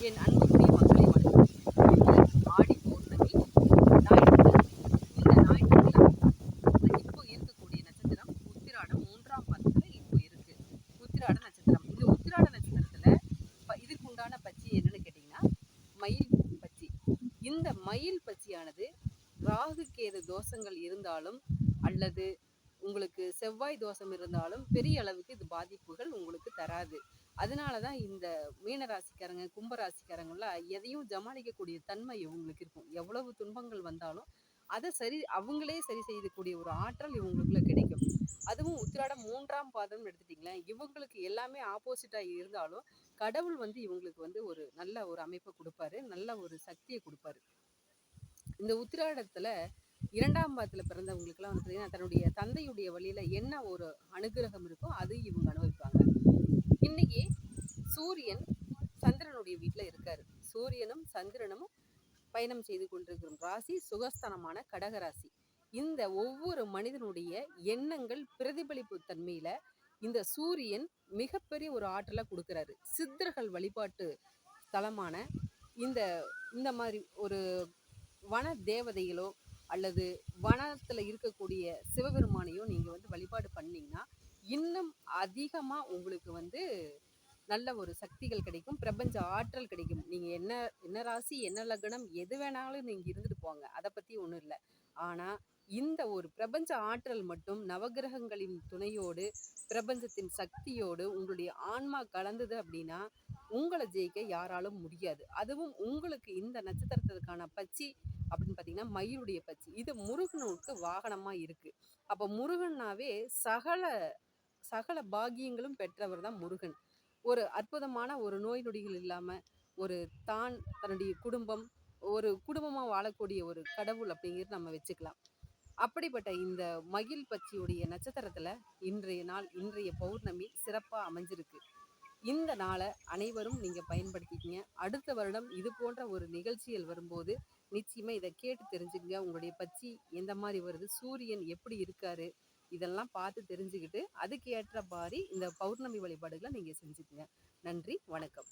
என் அன்புக்குரிய மக்களை வணக்கம். ஆடி பௌர்ணமி ஞாயிற்றுக்கிழமை. இந்த ஞாயிற்றுக்கிழமை இப்போ இருக்கக்கூடிய நட்சத்திரம் உத்திராடம் மூன்றாம் பாதத்துல இப்போ இருக்கு. உத்திராட நட்சத்திரம். இந்த உத்திராட நட்சத்திரத்தில் ப- இதுக்கு உண்டான பச்சி என்னன்னு கேட்டீங்கன்னா மயில் பச்சி. இந்த மயில் பச்சியானது ராகு கேது தோஷங்கள் இருந்தாலும் அல்லது உங்களுக்கு செவ்வாய் தோஷம் இருந்தாலும் பெரிய அளவுக்கு இது பாதிப்புகள் உங்களுக்கு தராது. அதனால தான் இந்த மீன ராசிக்காரங்க கும்ப எதையும் ஜமாளிக்கக்கூடிய தன்மை இவங்களுக்கு இருக்கும். எவ்வளவு துன்பங்கள் வந்தாலும் அதை சரி அவங்களே சரி செய்யக்கூடிய ஒரு ஆற்றல் இவங்களுக்குள்ள கிடைக்கும். அதுவும் உத்திராடம் மூன்றாம் பாதம் எடுத்துட்டிங்களேன். இவங்களுக்கு எல்லாமே ஆப்போசிட்டாக இருந்தாலும் கடவுள் வந்து இவங்களுக்கு வந்து ஒரு நல்ல ஒரு அமைப்பை கொடுப்பாரு நல்ல ஒரு சக்தியை கொடுப்பாரு. இந்த உத்திராடத்தில் இரண்டாம் பாதத்தில் பிறந்தவங்களுக்குலாம் வந்து பார்த்தீங்கன்னா தன்னுடைய தந்தையுடைய வழியில் என்ன ஒரு அனுகிரகம் இருக்கோ அது இவங்க அனுபவிப்பாங்க இன்னைக்கு சூரியன் சந்திரனுடைய வீட்டுல இருக்காரு சூரியனும் சந்திரனும் பயணம் செய்து கொண்டிருக்கும் ராசி சுகஸ்தானமான கடக ராசி இந்த ஒவ்வொரு மனிதனுடைய எண்ணங்கள் பிரதிபலிப்பு தன்மையில இந்த சூரியன் மிகப்பெரிய ஒரு ஆற்றலை கொடுக்கிறாரு. சித்தர்கள் வழிபாட்டு தலமான இந்த இந்த மாதிரி ஒரு வன தேவதைகளோ அல்லது வனத்தில் இருக்கக்கூடிய சிவபெருமானையோ நீங்கள் வந்து வழிபாடு பண்ணிங்கன்னா இன்னும் அதிகமாக உங்களுக்கு வந்து நல்ல ஒரு சக்திகள் கிடைக்கும். பிரபஞ்ச ஆற்றல் கிடைக்கும். நீங்கள் என்ன என்ன ராசி என்ன லக்னம் எது வேணாலும் நீங்கள் இருந்துட்டு போங்க. அதை பற்றி ஒன்றும் இல்லை. ஆனால் இந்த ஒரு பிரபஞ்ச ஆற்றல் மட்டும் நவகிரகங்களின் துணையோடு பிரபஞ்சத்தின் சக்தியோடு உங்களுடைய ஆன்மா கலந்தது அப்படின்னா உங்களை ஜெயிக்க யாராலும் முடியாது. அதுவும் உங்களுக்கு இந்த நட்சத்திரத்திற்கான பச்சி அப்படின்னு பார்த்தீங்கன்னா மயிலுடைய பச்சி. இது முருகனுக்கு வாகனமாக இருக்குது அப்போ முருகன்னாவே சகல சகல பாகியங்களும் பெற்றவர் தான் முருகன். ஒரு அற்புதமான ஒரு நோய் நொடிகள் இல்லாமல் ஒரு தான் தன்னுடைய குடும்பம் ஒரு குடும்பமாக வாழக்கூடிய ஒரு கடவுள் அப்படிங்கிறது நம்ம வச்சுக்கலாம். அப்படிப்பட்ட இந்த மகிழ் பச்சியுடைய நட்சத்திரத்தில் இன்றைய நாள் இன்றைய பௌர்ணமி சிறப்பாக அமைஞ்சிருக்கு. இந்த நாளை அனைவரும் நீங்கள் பயன்படுத்திக்கிங்க. அடுத்த வருடம் இது போன்ற ஒரு நிகழ்ச்சிகள் வரும்போது நிச்சயமாக இதை கேட்டு தெரிஞ்சுக்கங்க. உங்களுடைய பச்சி எந்த மாதிரி வருது சூரியன் எப்படி இருக்காரு இதெல்லாம் பார்த்து தெரிஞ்சுக்கிட்டு அதுக்கு ஏற்ற மாதிரி இந்த பௌர்ணமி வழிபாடுகளை நீங்கள் செஞ்சுக்கங்க. நன்றி வணக்கம்.